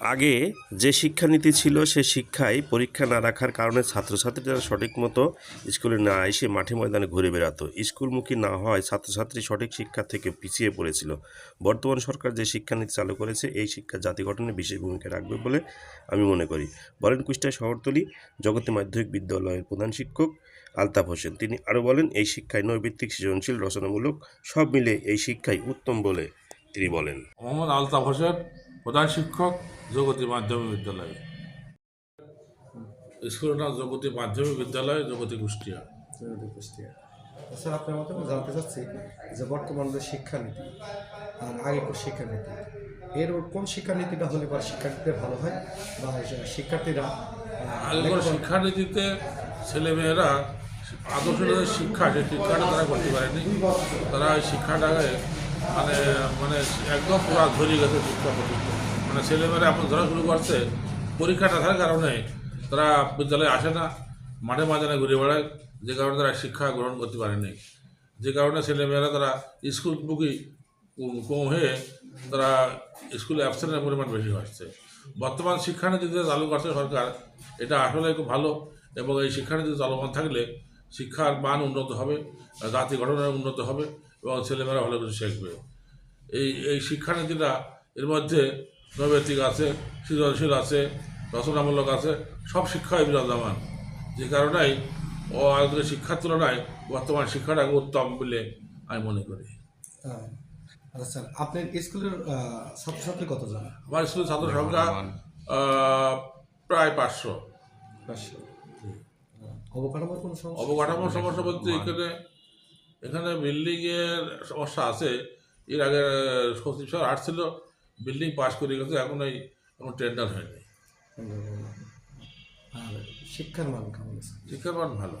আগে যে শিক্ষানীতি ছিল, সে শিক্ষায় পরীক্ষা না রাখার কারণে ছাত্রছাত্রীরা সঠিক মতো স্কুলে না এসে মাঠে ময়দানে ঘুরে বেড়াতো। স্কুলমুখী না হওয়ায় ছাত্রছাত্রী সঠিক শিক্ষা থেকে পিছিয়ে পড়েছিল। বর্তমান সরকার যে শিক্ষানীতি চালু করেছে, এই শিক্ষা জাতি গঠনে বিশেষ ভূমিকা রাখবে বলে আমি মনে করি। বলেন কুষ্টিয়া শহরতলি জগতে মাধ্যমিক বিদ্যালয়ের প্রধান শিক্ষক আলতাফ হোসেন। তিনি আরও বলেন, এই শিক্ষায় নৈবিত্তিক, সৃজনশীল, রচনামূলক সব মিলে এই শিক্ষাই উত্তম বলে তিনি বলেন। মোহাম্মদ আলতাফ হোসেন প্রধান শিক্ষক জগতী মাধ্যমিক বিদ্যালয়। স্কুলের নাম জগতী মাধ্যমিক বিদ্যালয় জগতী কুষ্টিয়া। জরুরি কুষ্টিয়া। স্যার আপনার মতো আমি জানতে চাচ্ছি যে বর্তমান যে শিক্ষানীতি আর আগেকার শিক্ষানীতি এর কোন শিক্ষানীতিটা হলে পর শিক্ষার্থীদের ভালো হয় বা শিক্ষার্থীরা আগেকার শিক্ষানীতিতে ছেলেমেয়েরা আদর্শ শিক্ষা সেই শিক্ষাটা তারা করতে পারেনি তারা ওই শিক্ষাটাকে মানে মানে একদম পুরো ধরে গেছে শিক্ষা পর্যন্ত মানে ছেলেমেয়েরা এখন ধরা শুরু করছে পরীক্ষা না থাকার কারণে তারা বিদ্যালয়ে আসে না, মাঠে ময়দানে ঘুরে বেড়ায়, যে কারণে তারা শিক্ষা গ্রহণ করতে পারেনি যে কারণে ছেলেমেয়েরা তারা স্কুলমুখী কম- কম হয়ে তারা স্কুলে অ্যাবসেন্টের পরিমাণ বেশি হচ্ছে। বর্তমান শিক্ষানীতি যে চালু করছে সরকার, এটা আসলে খুব ভালো এবং এই শিক্ষানীতি চলমান থাকলে শিক্ষার মান উন্নত হবে, জাতি গঠনের উন্নত হবে। এবং ছেলেমেয়েরা ভালো কিছু শিখবে। এই এই শিক্ষানীতিটা এর মধ্যে নৈবেদিক আছে সৃজনশীল আছে রচনামূলক আছে সব শিক্ষাই বিরাজমান যে কারণেই ও আগের শিক্ষার তুলনায় বর্তমান শিক্ষাটা উত্তম বলে আমি মনে করি। হ্যাঁ। আচ্ছা স্যার আপনার স্কুলের ছাত্রছাত্রী কতজন? আমার স্কুলের ছাত্র সংখ্যা প্রায় পাঁচশো। পাঁচশো। অবকাঠামোর কোনো সমস্যা? অবকাঠামোর সমস্যা বলতে এখানে এখানে বিল্ডিংয়ের সমস্যা আছে। এর আগে সচিব স্যার আসছিল বিল্ডিং পাস করে গেছে এখন এই এখন টেন্ডার হয়নি। আর শিক্ষার মান কেমন আছে? শিক্ষার মান ভালো।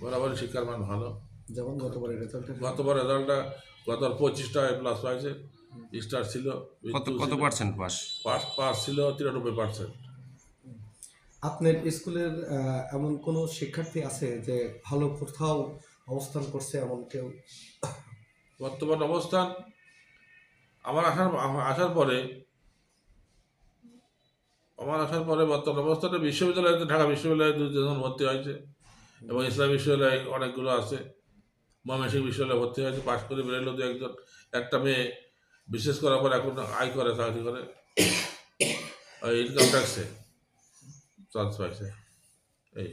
বরাবরই শিক্ষার মান ভালো। যেমন গতবারের রেজাল্টে গতবার রেজাল্টটা গত পঁচিশটা প্লাস পাইছে স্টার ছিল। কত কত পার্সেন্ট পাস পাস পাস ছিল তিরানব্বই পার্সেন্ট আপনার স্কুলের এমন কোনো শিক্ষার্থী আছে যে ভালো কোথাও অবস্থান করছে এমন কেউ। বর্তমান অবস্থান আমার আসার আসার পরে, আমার আসার পরে বর্তমান অবস্থানে বিশ্ববিদ্যালয়ে, ঢাকা বিশ্ববিদ্যালয়ে দু তিনজন ভর্তি হয়েছে এবং ইসলাম বিশ্ববিদ্যালয়ে অনেকগুলো আছে। ময়মনসিংহ বিশ্ববিদ্যালয়ে ভর্তি হয়েছে, পাশ করে বেরোলো দু একজন। একটা মেয়ে বিশেষ করার পর এখন আয় করে, চাকরি করে। ইনকাম ট্যাক্সে চান্স পাইছে এই।